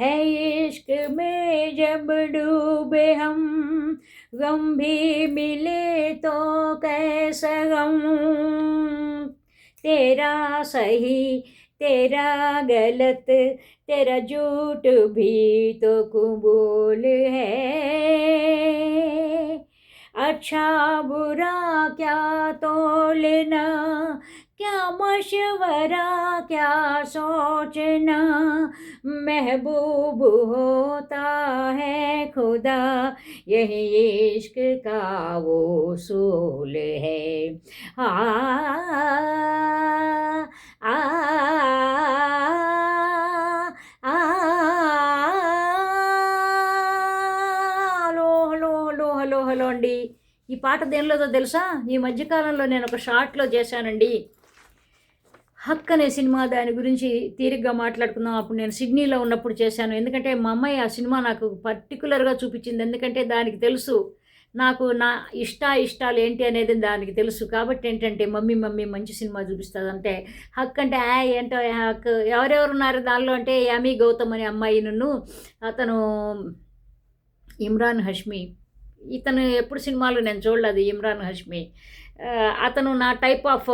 है इश्क में जब डूबे हम, गम भी मिले तो कैसा गम? तेरा सही, तेरा गलत, तेरा झूठ भी तो कबूल है। अच्छा बुरा क्या तोलना? क्या मशवरा क्या सोचना महबूब होता है खुदा यही इश्क का वो सूल है आ, आ, ఆ, hello hello hello hello hello అండి ఈ పాట దేనిలోదో తెలుసా ఈ మధ్యకాలంలో నేను ఒక షార్ట్లో చేశానండి హక్ అనే సినిమా దాని గురించి తీరిగ్గా మాట్లాడుకుందాం. అప్పుడు నేను సిడ్నీలో ఉన్నప్పుడు చేశాను. ఎందుకంటే మా అమ్మాయి ఆ సినిమా నాకు పర్టికులర్గా చూపించింది. ఎందుకంటే దానికి తెలుసు నాకు నా ఇష్ట ఇష్టాలు ఏంటి అనేది దానికి తెలుసు. కాబట్టి ఏంటంటే మమ్మీ మమ్మీ మంచి సినిమా చూపిస్తుంది. అంటే హక్ అంటే ఆ ఏంటో హక్. ఎవరెవరు ఉన్నారు దానిలో అంటే యామి గౌతమ్ అనే అమ్మాయి నన్ను అతను ఇమ్రాన్ హష్మి. ఇతను ఎప్పుడు సినిమాలు నేను చూడలేదు ఇమ్రాన్ హష్మి. అతను నా టైప్ ఆఫ్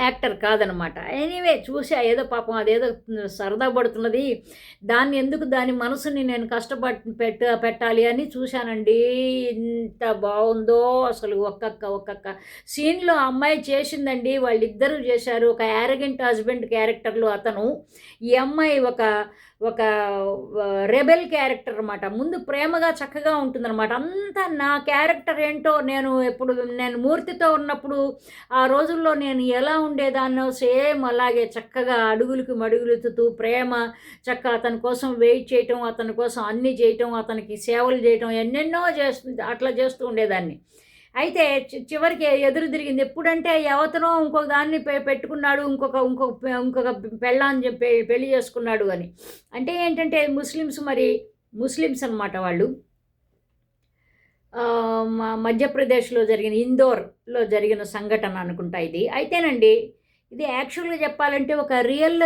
యాక్టర్ కాదనమాట. ఎనీవే చూసా ఏదో పాపం అదేదో సరదా పడుతున్నది. దాన్ని ఎందుకు దాని మనసుని నేను కష్టపడి పెట్ట పెట్టాలి అని చూశానండి. ఇంత బాగుందో అసలు ఒక్కొక్క ఒక్కొక్క సీన్లో అమ్మాయి చేసిందండి. వాళ్ళిద్దరూ చేశారు. ఒక యారగెంట్ హస్బెండ్ క్యారెక్టర్లో అతను. ఈ అమ్మాయి ఒక ఒక రెబెల్ క్యారెక్టర్ అనమాట ముందు ప్రేమగా చక్కగా ఉంటుందన్నమాట. అంతా నా క్యారెక్టర్ ఏంటో నేను ఎప్పుడు నేను మూర్తితో ఉన్నప్పుడు ఆ రోజుల్లో నేను ఎలా ఉండేదాన్నో సేమ్ అలాగే చక్కగా అడుగులకి మడుగులుతుతూ ప్రేమ చక్క అతని కోసం వెయిట్ చేయటం అతని కోసం అన్నీ చేయటం అతనికి సేవలు చేయటం ఎన్నెన్నో చేస్తు అట్లా చేస్తూ ఉండేదాన్ని. అయితే చి- చివరికి ఎదురు తిరిగింది. ఎప్పుడంటే ఎవతనో ఇంకొక దాన్ని పె- పెట్టుకున్నాడు ఇంకొక ఇంకొక ఇంకొక పెళ్ళాన్ని చెప్పి పెళ్ళి చేసుకున్నాడు అని. అంటే ఏంటంటే ముస్లిమ్స్ మరి ముస్లిమ్స్ అనమాట వాళ్ళు. మధ్యప్రదేశ్లో జరిగిన ఇందోర్లో జరిగిన సంఘటన అనుకుంటా ఇది. అయితేనండి ఇది యాక్చువల్గా చెప్పాలంటే ఒక రియల్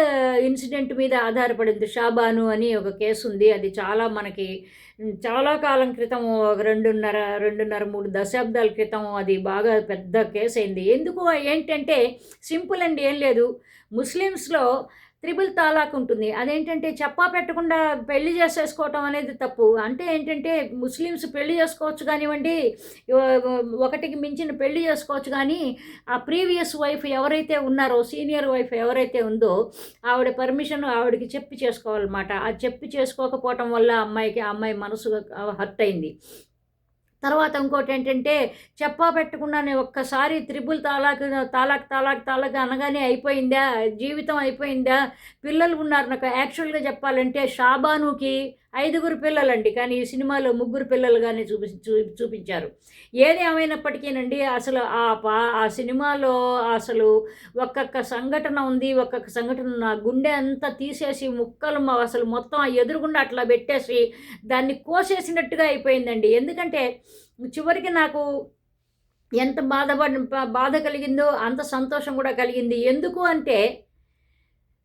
ఇన్సిడెంట్ మీద ఆధారపడింది షాబాను అని ఒక కేసు ఉంది అది చాలా మనకి చాలా కాలం క్రితం ఒక రెండున్నర రెండున్నర మూడు దశాబ్దాల క్రితం అది బాగా పెద్ద కేసు అయింది ఎందుకు ఏంటంటే సింపుల్ అండి ఏం లేదు. ముస్లిమ్స్లో త్రిబుల్ తాలాక్ ఉంటుంది. అదేంటంటే చెప్పా పెట్టకుండా పెళ్ళి చేసేసుకోవటం అనేది తప్పు. అంటే ఏంటంటే ముస్లిమ్స్ పెళ్ళి చేసుకోవచ్చు కానివ్వండి ఒకటికి మించిన పెళ్ళి చేసుకోవచ్చు కానీ ఆ ప్రీవియస్ వైఫ్ ఎవరైతే ఉన్నారో సీనియర్ వైఫ్ ఎవరైతే ఉందో ఆవిడ పర్మిషన్ ఆవిడకి చెప్పి చేసుకోవాలన్నమాట. ఆ చెప్పి చేసుకోకపోవటం వల్ల అమ్మాయికి ఆ అమ్మాయి మనసు హర్ట్ అయింది. తర్వాత ఇంకోటి ఏంటంటే చెప్పా పెట్టకుండానే ఒక్కసారి త్రిబుల్ తాలాక్ తాలాక్ తాలాక్ తాలాక్ అనగానే అయిపోయిందా? జీవితం అయిపోయిందా? పిల్లలు ఉన్నారు నాకు. యాక్చువల్గా చెప్పాలంటే షాబానుకి ఐదుగురు పిల్లలండి కానీ ఈ సినిమాలో ముగ్గురు పిల్లలుగానే చూపి చూ చూపించారు. ఏది ఏమైనప్పటికీనండి అసలు ఆ పా ఆ సినిమాలో అసలు ఒక్కొక్క సంఘటన ఉంది ఒక్కొక్క సంఘటన నా గుండె అంతా తీసేసి ముక్కలు అసలు మొత్తం ఆ ఎదురుగుండా అట్లా పెట్టేసి దాన్ని కోసేసినట్టుగా అయిపోయిందండి. ఎందుకంటే చివరికి నాకు ఎంత బాధపడి బాధ కలిగిందో అంత సంతోషం కూడా కలిగింది. ఎందుకు అంటే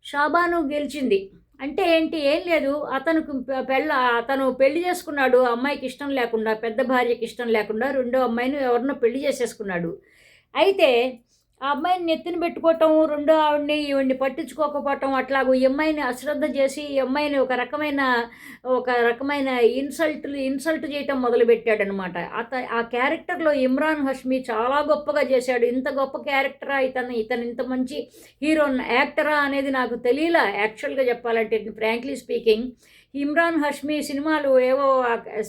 షాబాను గెలిచింది. అంటే ఏంటి? ఏం లేదు. అతను పెళ్ళ అతను పెళ్ళి చేసుకున్నాడు. ఆ అమ్మాయికి ఇష్టం లేకుండా పెద్ద భార్యకి ఇష్టం లేకుండా రెండో అమ్మాయిని ఎవరినో పెళ్ళి చేసేసుకున్నాడు. అయితే ఆ అమ్మాయిని నెత్తిన పెట్టుకోవటం రెండో ఆవిడని ఈవిడ్ని పట్టించుకోకపోవటం అట్లాగూ ఈ అమ్మాయిని అశ్రద్ధ చేసి ఈ అమ్మాయిని ఒక రకమైన ఒక రకమైన ఇన్సల్ట్లు ఇన్సల్ట్ చేయటం మొదలుపెట్టాడనమాట. అత ఆ క్యారెక్టర్లో ఇమ్రాన్ హష్మి చాలా గొప్పగా చేశాడు. ఇంత గొప్ప క్యారెక్టరా ఇతను ఇతను ఇంత మంచి హీరో యాక్టరా అనేది నాకు తెలియలా యాక్చువల్గా చెప్పాలంటే ఫ్రాంక్లీ స్పీకింగ్. ఇమ్రాన్ హష్మి సినిమాలు ఏవో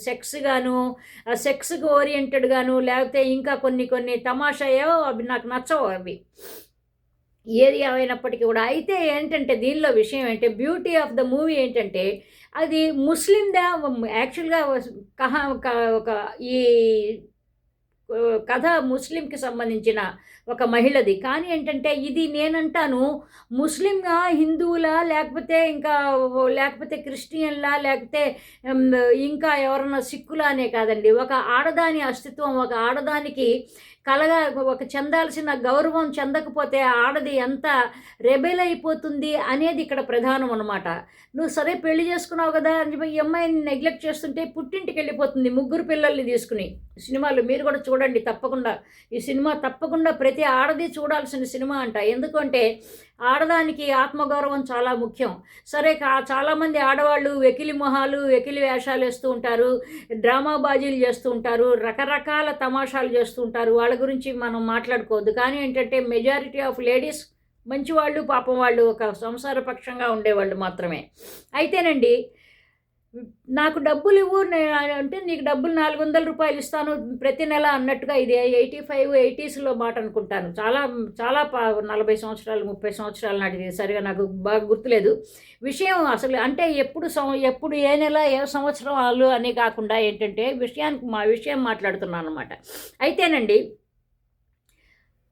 సెక్స్ గాను సెక్స్కి ఓరియంటెడ్ గాను లేకపోతే ఇంకా కొన్ని కొన్ని తమాషా ఏవో అవి నాకు నచ్చవు అవి. ఏది ఏమైనప్పటికీ కూడా. అయితే ఏంటంటే దీనిలో విషయం ఏంటంటే బ్యూటీ ఆఫ్ ద మూవీ ఏంటంటే అది ముస్లిందా యాక్చువల్గా కహా ఒక ఈ కథ ముస్లింకి సంబంధించిన ఒక మహిళది. కానీ ఏంటంటే ఇది నేనంటాను ముస్లింగా హిందువులా లేకపోతే ఇంకా లేకపోతే క్రిస్టియన్లా లేకపోతే ఇంకా ఎవరన్నా సిక్కులా అనే కాదండి. ఒక ఆడదాని అస్తిత్వం ఒక ఆడదానికి కలగా ఒక చెందాల్సిన గౌరవం చెందకపోతే ఆడది ఎంత రెబెల్ అయిపోతుంది అనేది ఇక్కడ ప్రధానం అనమాట నువ్వు సరే పెళ్ళి చేసుకున్నావు కదా అని చెప్పి ఈ అమ్మాయిని నెగ్లెక్ట్ చేస్తుంటే పుట్టింటికి వెళ్ళిపోతుంది ముగ్గురు పిల్లల్ని తీసుకుని. సినిమాలు మీరు కూడా చూడండి తప్పకుండా. ఈ సినిమా తప్పకుండా ప్రతి ఆడది చూడాల్సిన సినిమా అంట. ఎందుకంటే ఆడదానికి ఆత్మగౌరవం చాలా ముఖ్యం. సరే కా చాలామంది ఆడవాళ్ళు వెకిలి మొహాలు వెకిలి వేషాలు వేస్తూ ఉంటారు డ్రామా బాజీలు చేస్తూ ఉంటారు రకరకాల తమాషాలు చేస్తూ ఉంటారు. వాళ్ళ గురించి మనం మాట్లాడుకోవద్దు. కానీ ఏంటంటే మెజారిటీ ఆఫ్ లేడీస్ మంచివాళ్ళు పాపం వాళ్ళు ఒక సంసార పక్షంగా ఉండేవాళ్ళు మాత్రమే. అయితేనండి నాకు డబ్బులు ఇవ్వు అంటే నీకు డబ్బులు నాలుగు వందల రూపాయలు ఇస్తాను ప్రతి నెల అన్నట్టుగా ఇది ఎయిటీ ఫైవ్ ఎయిటీస్లో మాట అనుకుంటాను. చాలా చాలా నలభై సంవత్సరాలు ముప్పై సంవత్సరాల నాటిది. సరిగా నాకు బాగా గుర్తులేదు. విషయం అసలు అంటే ఎప్పుడు సం ఎప్పుడు ఏ నెల ఏ సంవత్సరం వాళ్ళు అని కాకుండా ఏంటంటే విషయానికి మా విషయం మాట్లాడుతున్నాను అనమాట అయితేనండి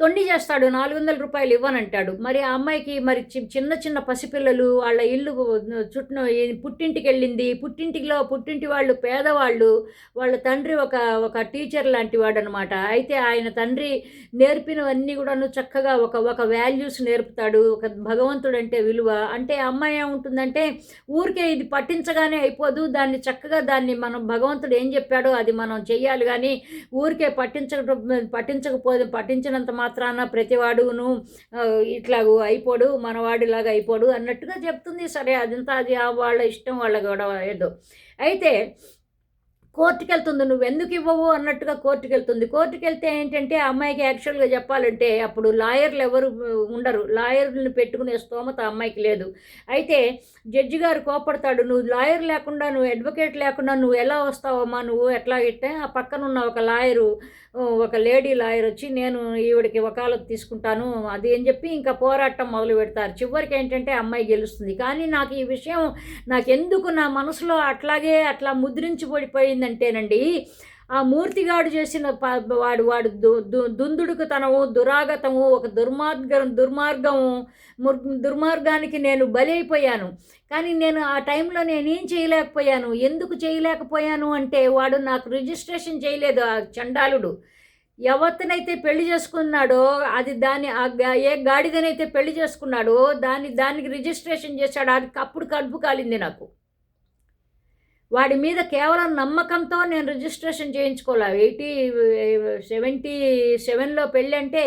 తొండి చేస్తాడు నాలుగు వందల రూపాయలు ఇవ్వనంటాడు. మరి ఆ అమ్మాయికి మరి చి- చిన్న చిన్న పసిపిల్లలు వాళ్ళ ఇల్లు చుట్టూ పుట్టింటికి వెళ్ళింది పుట్టింటిలో పుట్టింటి వాళ్ళు పేదవాళ్ళు వాళ్ళ తండ్రి ఒక ఒక టీచర్ లాంటి వాడు అనమాట అయితే ఆయన తండ్రి నేర్పినవన్నీ కూడాను చక్కగా ఒక ఒక వాల్యూస్ నేర్పుతాడు ఒక భగవంతుడు అంటే విలువ. అంటే అమ్మాయి ఏముంటుందంటే ఊరికే ఇది పట్టించగానే అయిపోదు దాన్ని చక్కగా దాన్ని మనం భగవంతుడు ఏం చెప్పాడో అది మనం చెయ్యాలి. కానీ ఊరికే పట్టించక పట్టించకపోతే పట్టించినంత మాత్రాన ప్రతివాడును ఆ, ఇట్లాగూ అయిపోడు మనవాడిలాగా అయిపోడు అన్నట్టుగా చెప్తుంది. సరే అదంతా అది వాళ్ళ ఇష్టం వాళ్ళ గొడవ ఏదో. అయితే కోర్టుకి వెళ్తుంది నువ్వు ఎందుకు ఇవ్వవు అన్నట్టుగా కోర్టుకు వెళ్తుంది కోర్టుకు వెళ్తే ఏంటంటే ఆ అమ్మాయికి యాక్చువల్గా చెప్పాలంటే అప్పుడు లాయర్లు ఎవరు ఉండరు. లాయర్ని పెట్టుకునే స్తోమత అమ్మాయికి లేదు. అయితే జడ్జి గారు కోపడతాడు నువ్వు లాయర్ లేకుండా నువ్వు అడ్వకేట్ లేకుండా నువ్వు ఎలా వస్తావమ్మా నువ్వు? ఎట్లా గిట్టే ఆ పక్కన ఉన్న ఒక లాయరు ఒక లేడీ లాయర్ వచ్చి నేను ఈవిడికి వకాలత్ తీసుకుంటాను అది అని చెప్పి ఇంకా పోరాటం మొదలు పెడతారు. చివరికి ఏంటంటే అమ్మాయి గెలుస్తుంది. కానీ నాకు ఈ విషయం నాకెందుకు నా మనసులో అట్లాగే అట్లా ముద్రించబడిపోయిందంటేనండి ఆ మూర్తిగాడు చేసిన వాడు వాడు దు దు- దుందుడుకుతనము దురాగతము ఒక దుర్మార్గం దుర్మార్గము దుర్మార్గానికి నేను బలైపోయాను. కానీ నేను ఆ టైంలో నేనేం చేయలేకపోయాను. ఎందుకు చేయలేకపోయాను అంటే వాడు నాకు రిజిస్ట్రేషన్ చేయలేదు ఆ చండాలుడు. ఎవరినైతే పెళ్ళి చేసుకున్నాడో అది దాన్ని ఆ ఏ గాడిదనైతే పెళ్ళి చేసుకున్నాడో దాన్ని దానికి రిజిస్ట్రేషన్ చేశాడు. అది అప్పుడు కడుపు కాలింది నాకు. వాడి మీద కేవలం నమ్మకంతో నేను రిజిస్ట్రేషన్ చేయించుకోలే. ఎయిటీ సెవెంటీ సెవెన్లో పెళ్ళి అంటే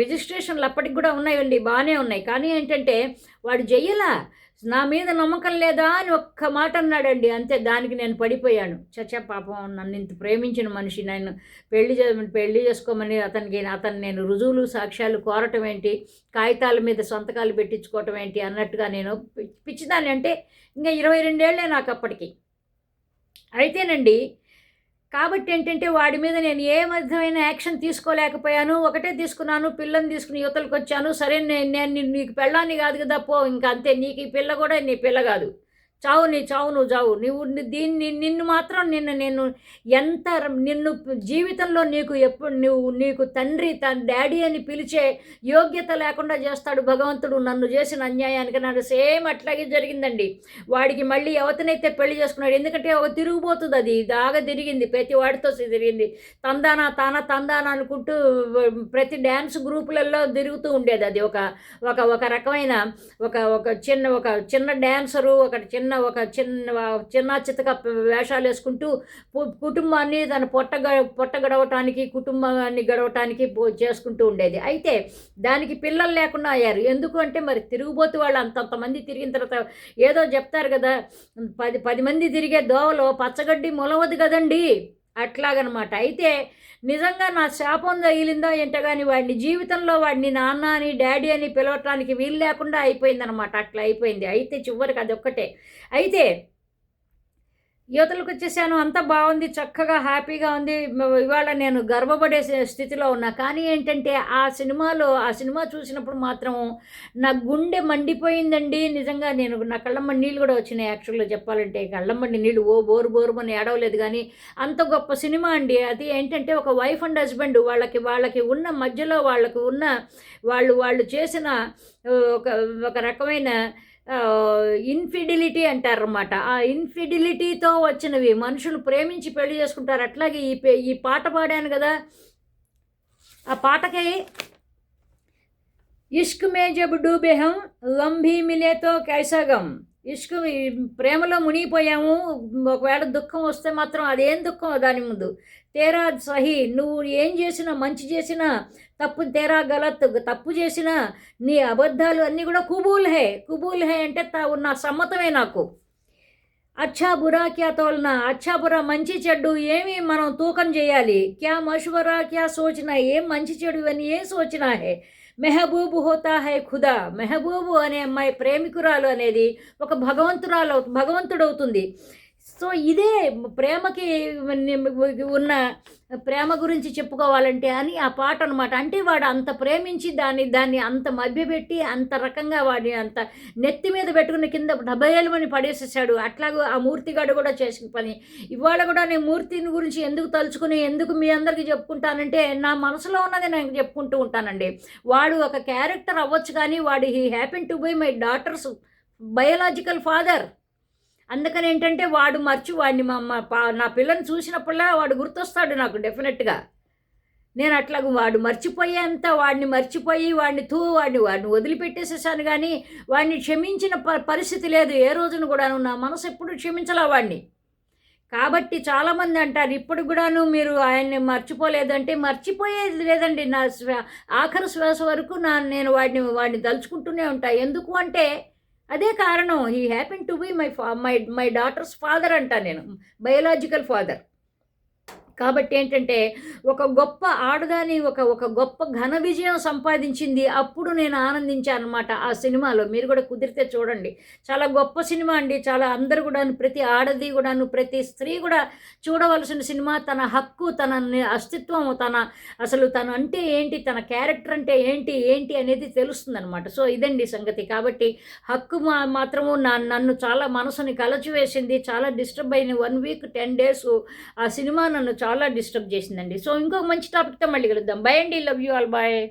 రిజిస్ట్రేషన్లు అప్పటికి కూడా ఉన్నాయండి బాగానే ఉన్నాయి. కానీ ఏంటంటే వాడు చెయ్యలా నా మీద నమ్మకం లేదా అని ఒక్క మాట అన్నాడండి. అంతే దానికి నేను పడిపోయాను. చచ్చ పాపం నన్ను ఇంత ప్రేమించిన మనిషి నేను పెళ్ళి పెళ్ళి చేసుకోమని అతనికి అతను నేను రుజువులు సాక్ష్యాలు కోరటం ఏంటి? కాగితాల మీద సంతకాలు పెట్టించుకోవటం ఏంటి? అన్నట్టుగా నేను పిచ్చిదాన్ని అంటే ఇంకా ఇరవై రెండేళ్ళే నాకు అప్పటికి. అయితేనండి కాబట్టి ఏంటంటే వాడి మీద నేను ఏ విధమైన యాక్షన్ తీసుకోలేకపోయాను. ఒకటే తీసుకున్నాను పిల్లని తీసుకుని యువతలకు వచ్చాను సరే నేను నేను నీకు పెళ్ళాన్ని కాదు కదా పో ఇంకా అంతే. నీకు ఈ పిల్ల కూడా నీ పిల్ల కాదు. చావు నీ చావు నువ్వు చావు నువ్వు దీన్ని నిన్ను మాత్రం నిన్ను నేను ఎంత నిన్ను జీవితంలో నీకు ఎప్పుడు నువ్వు నీకు తండ్రి తన డాడీ అని పిలిచే యోగ్యత లేకుండా చేస్తాడు భగవంతుడు. నన్ను చేసిన అన్యాయానికి నాకు సేమ్ అట్లాగే జరిగిందండి. వాడికి మళ్ళీ ఎవతనైతే పెళ్ళి చేసుకున్నాడు. ఎందుకంటే ఒక తిరిగిపోతుంది అది. బాగా తిరిగింది. ప్రతి వాడితో తిరిగింది. తందానా తాన తందానా అనుకుంటూ ప్రతి డ్యాన్స్ గ్రూపులలో తిరుగుతూ ఉండేది అది. ఒక ఒక ఒక రకమైన ఒక ఒక చిన్న ఒక చిన్న డ్యాన్సరు ఒక చిన్న ఒక చిన్న చిన్న చితక వేషాలు వేసుకుంటూ కుటుంబాన్ని తన పొట్ట గ- పొట్ట గడవటానికి కుటుంబాన్ని గడవటానికి పో- చేసుకుంటూ ఉండేది. అయితే దానికి పిల్లలు లేకుండా అయ్యారు. ఎందుకు అంటే మరి తిరుగుబోతు వాళ్ళు అంతంతమంది తిరిగిన తర్వాత ఏదో చెప్తారు కదా పది పది మంది తిరిగే దోవలో పచ్చగడ్డి మొలవదు కదండి. అట్లాగనమాట. అయితే నిజంగా నా శాపం తగిలిందో ఏంటో కానీ వాడిని జీవితంలో వాడిని నాన్న అని డాడీ అని పిలవటానికి వీలు లేకుండా అయిపోయిందనమాట అట్లా అయిపోయింది. అయితే చివరికి అది ఒక్కటే అయితే యువతలకు వచ్చేసాను అంత బాగుంది చక్కగా హ్యాపీగా ఉంది. ఇవాళ నేను గర్వపడే స్థితిలో ఉన్నా. కానీ ఏంటంటే ఆ సినిమాలో ఆ సినిమా చూసినప్పుడు మాత్రం నా గుండె మండిపోయిందండి. నిజంగా నేను నా కళ్ళమ్మడి నీళ్ళు కూడా వచ్చినాయి యాక్చువల్గా చెప్పాలంటే. కళ్ళమ్మడి నీళ్ళు ఓ బోరు బోరు అని ఏడవలేదు కానీ అంత గొప్ప సినిమా అండి. అది ఏంటంటే ఒక వైఫ్ అండ్ హస్బెండ్ వాళ్ళకి వాళ్ళకి ఉన్న మధ్యలో వాళ్ళకు ఉన్న వాళ్ళు వాళ్ళు చేసిన ఒక ఒక రకమైన ఇన్ఫిడిలిటీ అంటారన్నమాట. ఆ ఇన్ఫిడిలిటీతో వచ్చినవి మనుషులు ప్రేమించి పెళ్ళి చేసుకుంటారు. అట్లాగే ఈ పే- ఈ పాట పాడాను కదా. ఆ పాటకి ఇష్క్ మే జబ్ డూబే హం లంభీ మిలేతో కైసగం ఇసుక ప్రేమలో మునిగిపోయాము. ఒకవేళ దుఃఖం వస్తే మాత్రం అదేం దుఃఖం? దాని ముందు తేరా సహి నువ్వు ఏం చేసినా మంచి చేసినా తప్పు తేరా గలత్ తప్పు చేసినా నీ అబద్ధాలు అన్నీ కూడా కుబూల్ హే కుబూల్ హే అంటే తా నా సమ్మతమే నాకు. అచ్చా బురా క్యా తోల్నా? అచ్చా బురా మంచి చెడ్డు ఏమి మనం తూకం చేయాలి? క్యా మషువరా క్యా సోచనా? ఏం మంచి చెడు అని ఏం సోచనా హే? మెహబూబు హోతా హై ఖుదా. మెహబూబు అనే అమ్మాయి ప్రేమికురాలు అనేది ఒక భగవంతురాలు భగవంతుడవుతుంది. సో ఇదే ప్రేమకి ఉన్న ప్రేమ గురించి చెప్పుకోవాలంటే అని ఆ పాట అనమాట అంటే వాడు అంత ప్రేమించి దాన్ని దాన్ని అంత మభ్యపెట్టి అంత రకంగా వాడిని అంత నెత్తి మీద పెట్టుకుని కింద డబ్బేలమని పడేసేసాడు. అట్లాగూ ఆ మూర్తిగాడు కూడా చేసిన పని. ఇవాళ కూడా నేను మూర్తిని గురించి ఎందుకు తలుచుకుని ఎందుకు మీ అందరికీ చెప్పుకుంటానంటే నా మనసులో ఉన్నది నేను చెప్పుకుంటూ ఉంటానండి. వాడు ఒక క్యారెక్టర్ అవ్వచ్చు కానీ వాడు he happen to be my daughter's biological father. అందుకని ఏంటంటే వాడు మర్చి వాడిని మా పా- నా పిల్లని చూసినప్పుడల్లా వాడు గుర్తొస్తాడు నాకు డెఫినెట్గా. నేను అట్లా వాడు మర్చిపోయేంత వాడిని మర్చిపోయి వాడిని తూ వాడిని వాడిని వదిలిపెట్టేసేసాను కానీ వాడిని క్షమించిన ప పరిస్థితి లేదు. ఏ రోజున కూడాను నా మనసు ఎప్పుడు క్షమించలా వాడిని. కాబట్టి చాలామంది అంటారు ఇప్పుడు కూడాను మీరు ఆయన్ని మర్చిపోలేదంటే మర్చిపోయేది లేదండి. నా ఆఖరి శ్వాస వరకు నా నేను వాడిని వాడిని తలుచుకుంటూనే ఉంటా. ఎందుకు అంటే అదే కారణం. He happen to be my fa my my daughter's father అంటా నేను. బయోలాజికల్ ఫాదర్ కాబట్టి ఏంటంటే ఒక గొప్ప ఆడదాని ఒక ఒక గొప్ప ఘన విజయం సంపాదించింది అప్పుడు నేను ఆనందించాను అనమాట ఆ సినిమాలో. మీరు కూడా కుదిరితే చూడండి. చాలా గొప్ప సినిమా అండి. చాలా అందరు కూడాను ప్రతి ఆడది కూడాను ప్రతి స్త్రీ కూడా చూడవలసిన సినిమా. తన హక్కు తన అస్తిత్వం తన అసలు తను అంటే ఏంటి తన క్యారెక్టర్ అంటే ఏంటి ఏంటి అనేది తెలుస్తుంది అనమాట సో ఇదండి సంగతి. కాబట్టి హక్కు మా మాత్రము నా నన్ను చాలా మనసుని కలచివేసింది. చాలా డిస్టర్బ్ అయిన వన్ వీక్ టెన్ డేస్ ఆ సినిమా నన్ను చాలా చాలా డిస్టర్బ్ చేసిందండి. సో ఇంకొక మంచి టాపిక్తో మళ్ళీ కలుద్దాం. బై అండి. Love you all. బాయ్.